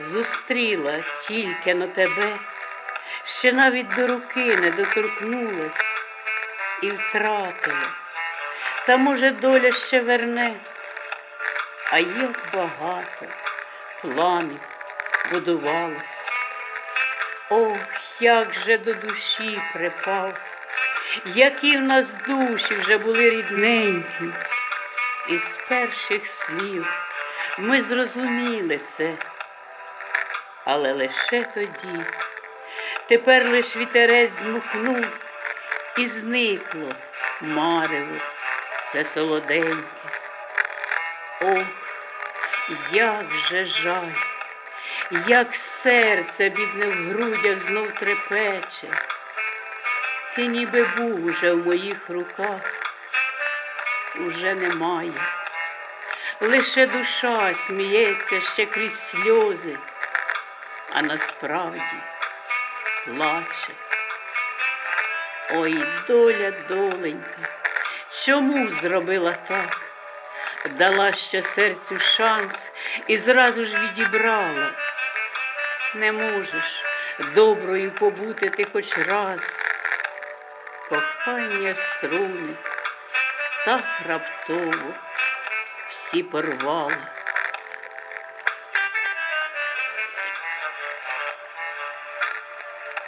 зустріла тільки на тебе, ще навіть до руки не доторкнулась і втратила. Та, може, доля ще верне, а як багато планів будувалось. Ох, як же до душі припав, які в нас душі вже були рідненькі. Із перших слів ми зрозуміли це, але лише тоді. Тепер лиш вітерець дмухнув і зникло марево це солоденьке. Ох, як же жаль, як серце бідне в грудях знов трепече. Ти ніби був уже в моїх руках, уже немає. Лише душа сміється ще крізь сльози, а насправді плаче. Ой, доля, доленька, чому зробила так? Дала ще серцю шанс і зразу ж відібрала. Не можеш доброю побути ти хоч раз. Кохання струни так раптово всі порвала. Thank you.